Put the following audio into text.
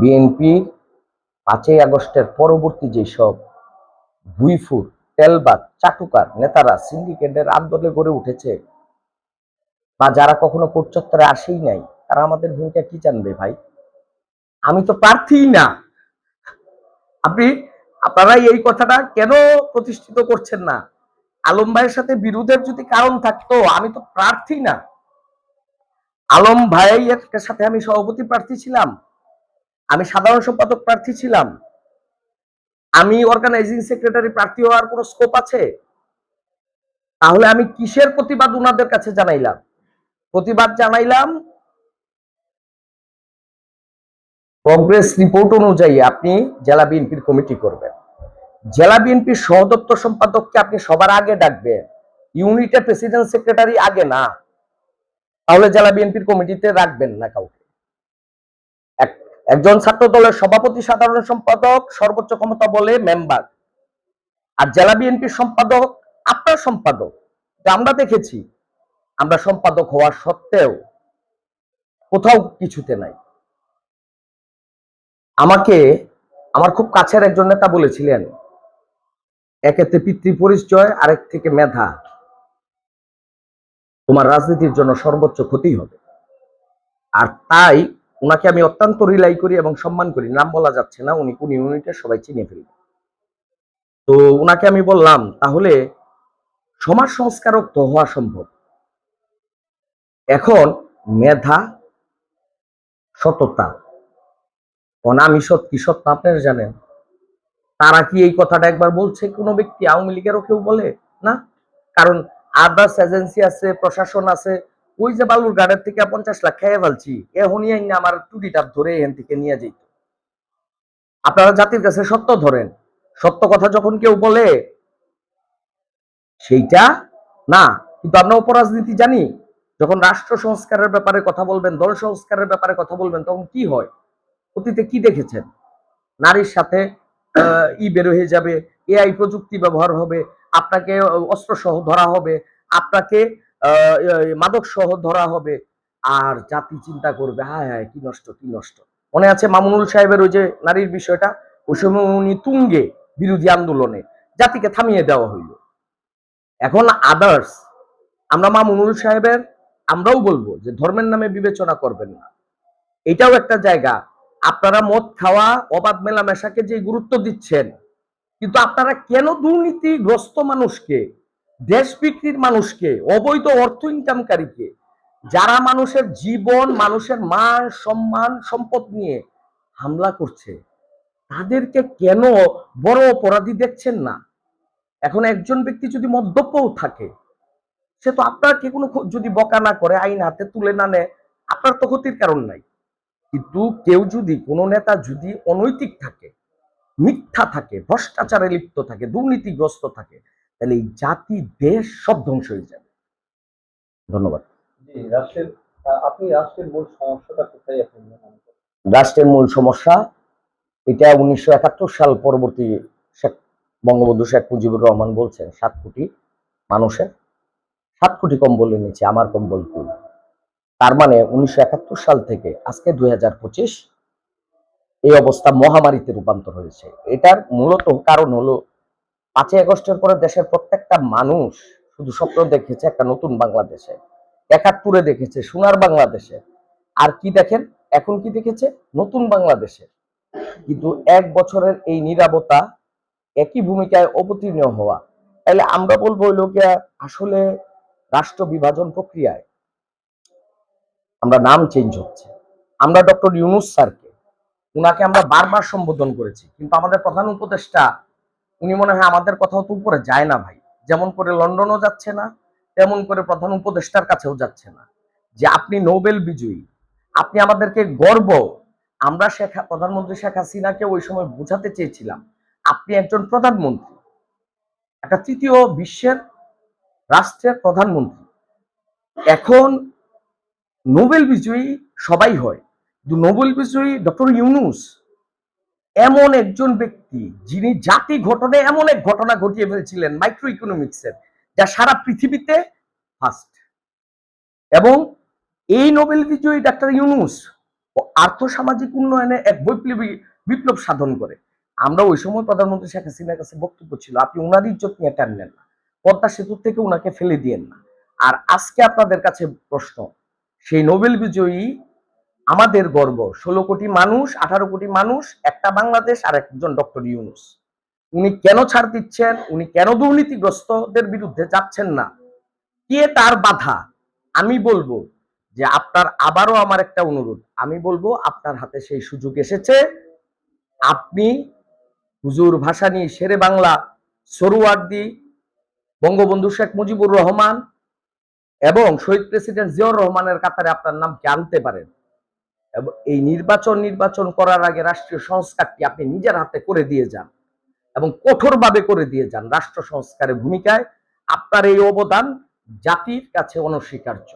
বিএনপির পাঁচই আগস্টের পরবর্তী যেসব ভুইফুর, তেলবাদ, চাটুকার নেতারা সিন্ডিকেটের আন্দোলনে গড়ে উঠেছে বা যারা কখনো কোট চত্বরে আসেই নাই, তারা আমাদের ভূমিকা কি জানবে ভাই? আমি তো প্রার্থীই না। আপনি, আপনারা এই কথাটা কেন প্রতিষ্ঠিত করছেন না? আলম ভাইয়ের সাথে বিরোধের যদি কারণ থাকতো, আমি তো প্রার্থী না। আলম ভাইয়ের সাথে আমি সভাপতি প্রার্থী ছিলাম। আমি সাধারণ সম্পাদক প্রার্থী ছিলাম। আমি অর্গানাইজিং সেক্রেটারি প্রার্থী হওয়ার কোনো স্কোপ আছে? তাহলে আমি কিসের প্রতিবাদ উনাদের কাছে জানাইলাম? প্রতিবাদ জানাইলাম কংগ্রেস রিপোর্ট অনুযায়ী আপনি জেলা বিএনপির কমিটি করবেন। জেলা বিএনপির সহদপ্তর সম্পাদককে আপনি সবার আগে ডাকবেন। ইউনিটের প্রেসিডেন্ট সেক্রেটারি আগে না। তাহলে জেলা বিএনপির কমিটিতে রাখবেন না কাউকে। একজন ছাত্র দলের সভাপতি সাধারণ সম্পাদক, সর্বোচ্চ ক্ষমতা বলে মেম্বার। আর জেলা বিএনপির সম্পাদক, আপনার সম্পাদক। আমরা দেখেছি, আমরা সম্পাদক হওয়া সত্ত্বেও কোথাও কিছুতে নাই। আমাকে, আমার খুব কাছের একজন নেতা বলেছিলেন, একেতে পিতৃ পরিচয় আরেক থেকে মেধা। তোমার রাজনীতির জন্য সর্বোচ্চ ক্ষতি হবে। আর তাই উনাকে আমি অত্যন্ত রিলাই করি এবং সম্মান করি। নাম বলা যাচ্ছে না, উনি কোন ইউনিটের সবাই চিনে ফেলবে। তো ওনাকে আমি বললাম, তাহলে সমাজ সংস্কারক তো হওয়া সম্ভব। এখন মেধা, সততা অনামি সৎ কি সত্য আপনারা জানেন? তারা কি এই কথাটা একবার বলছে কোনো ব্যক্তি? আওয়ামী লীগেরও কেউ বলে? না? কারণ আদার্স এজেন্সি আছে, প্রশাসন আছে ওই যে বালুর গাড়ের থেকে পঞ্চাশ লাখ খেয়ে ফেলছি এখনই আইনা আমার টুটিটা ধরে এখান থেকে নিয়ে যেত আপনারা জাতির কাছে সত্য ধরেন। সত্য কথা যখন কেউ বলে, সেইটা না। কিন্তু আমরা অপরাজনীতি জানি, যখন রাষ্ট্র সংস্কারের ব্যাপারে কথা বলবেন, দল সংস্কারের ব্যাপারে কথা বলবেন, তখন কি হয়? অতীতে কি দেখেছেন? নারীর সাথে ই বের হয়ে যাবে এআই প্রযুক্তি ব্যবহার হবে, আপনাকে অস্ত্র সহ ধরা হবে, আপনাকে মাদক সহ ধরা হবে। আর জাতি চিন্তা করবে, হায় হায়, কি নষ্ট কি নষ্ট। মনে আছে মামুনুল সাহেবের ওই যে নারীর বিষয়টা? ওই সময় উনি তুঙ্গে বিরোধী আন্দোলনে জাতিকে থামিয়ে দেওয়া হইল। এখন আদার্স আমরা মামুনুল সাহেবের, আমরাও বলব যে ধর্মের নামে বিবেচনা করবেন না। এটাও একটা জায়গা। আপনারা মদ খাওয়া, অবাধ মেলামেশাকে যে গুরুত্ব দিচ্ছেন, কিন্তু আপনারা কেন দুর্নীতিগ্রস্ত মানুষকে দেশ বিক্রির মানুষকে, অবৈধ অর্থ ইনকামকারীকে যারা মানুষের জীবন, মানুষের মান, সম্মান, সম্পদ নিয়ে হামলা করছে, তাদেরকে কেন বড় অপরাধী দেখছেন না? এখন একজন ব্যক্তি যদি মদ্যপও থাকে, সে তো আপনাকে কোনো ক্ষ- যদি বকা না করে, আইন হাতে তুলে না নেয়, আপনার তো ক্ষতির কারণ নাই। কিন্তু কেউ যদি, কোনো নেতা যদি অনৈতিক থাকে, মিথ্যা থাকে, ভ্রষ্টাচারে লিপ্ত থাকে, দুর্নীতিগ্রস্ত থাকে তাহলে এই জাতি দেশ সব ধ্বংস হয়ে যাবে। ধন্যবাদ। রাষ্ট্রের আপনি রাষ্ট্রের মূল সমস্যাটা কোথায় আপনি করেন? রাষ্ট্রের মূল সমস্যা এটা উনিশশো একাত্তর সাল পরবর্তী শেখ বঙ্গবন্ধু শেখ মুজিবুর রহমান বলছেন সাত কোটি মানুষের সাত কোটি কম্বল এনেছে আমার কম্বল কুল তার মানে উনিশশো একাত্তর সাল থেকে আজকে দুই হাজার পঁচিশ এই অবস্থা মহামারীতে রূপান্তর হয়েছে। এটার মূলত কারণ হলো পাঁচই আগস্টের পরে দেশের প্রত্যেকটা মানুষ শুধু স্বপ্ন দেখেছে একটা নতুন বাংলাদেশে, একাত্তরে দেখেছে সোনার বাংলাদেশে। আর কি দেখেন? এখন কি দেখেছে? নতুন বাংলাদেশে। কিন্তু এক বছরের এই নিরাপত্তা একই ভূমিকায় অবতীর্ণ হওয়া। তাহলে আমরা বলব গিয়া আসলে রাষ্ট্র বিভাজন প্রক্রিয়ায় আমরা নাম চেঞ্জ হচ্ছে। আমরা ডক্টর ইউনুস স্যারকে, উনাকে আমরা বারবার সম্বোধন করেছি। কিন্তু আমাদের প্রধান উপদেষ্টা উনি মনে হয় আমাদের কথাও তো উপরে যায় না ভাই। যেমন করে লন্ডনও যাচ্ছে না, তেমন করে প্রধান উপদেষ্টার কাছেও যাচ্ছে না। যে আপনি নোবেল বিজয়ী, আপনি আমাদেরকে গর্ব। আমরা শেখ, প্রধানমন্ত্রী শেখ হাসিনাকে ওই সময় বোঝাতে চেয়েছিলাম, আপনি একজন প্রধানমন্ত্রী। একটা তৃতীয় বিশ্বের রাষ্ট্রের প্রধানমন্ত্রী। এখন নোবেল বিজয়ী সবাই হয়। নোবেল বিজয়ী ডক্টর ইউনুস এমন একজন ব্যক্তি যিনি জাতি ঘটনে এমন এক ঘটনা ঘটিয়ে ফেলছিলেন মাইক্রো ইকোনমিক্সের যা সারা পৃথিবীতে ফার্স্ট এবং এই নোবেল বিজয়ী ডাক্তার ইউনুস আর্থসামাজিক উন্নয়নে এক বৈপ্লবী বিপ্লব সাধন করে। আমরা ওই সময় প্রধানমন্ত্রী শেখ হাসিনার কাছে বক্তব্য ছিল, আপনি উনার ইজ্জত নিয়ে টানলেন না। পদ্মা সেতু থেকে ওনাকে ফেলে দিয়েন না। আর আজকে আপনাদের কাছে প্রশ্ন, সেই নোবেল বিজয়ী আমাদের গর্ব। ষোলো কোটি মানুষ, আঠারো কোটি মানুষ, একটা বাংলাদেশ আর একজন ডক্টর ইউনুস। উনি কেন ছাড় দিচ্ছেন? উনি কেন দুর্নীতিগ্রস্তদের বিরুদ্ধে যাচ্ছেন না? কে তার বাধা? আমি বলব যে আপনার আবারও আমার একটা অনুরোধ। আমি বলব আপনার হাতে সেই সুযোগ এসেছে। আপনি হুজুর ভাসানী শেরে বাংলা, সরুয়ার্দি, বঙ্গবন্ধু শেখ মুজিবুর রহমান এবং শহীদ প্রেসিডেন্ট জিয়াউর রহমানের কাতারে আপনার নামকে আনতে পারেন? এবং এই নির্বাচন নির্বাচন করার আগে রাষ্ট্রীয় সংস্কারটি আপনি নিজের হাতে করে দিয়ে যান এবং কঠোরভাবে করে দিয়ে যান রাষ্ট্র সংস্কারের ভূমিকায়। আপনার এই অবদান জাতির কাছে অনস্বীকার্য।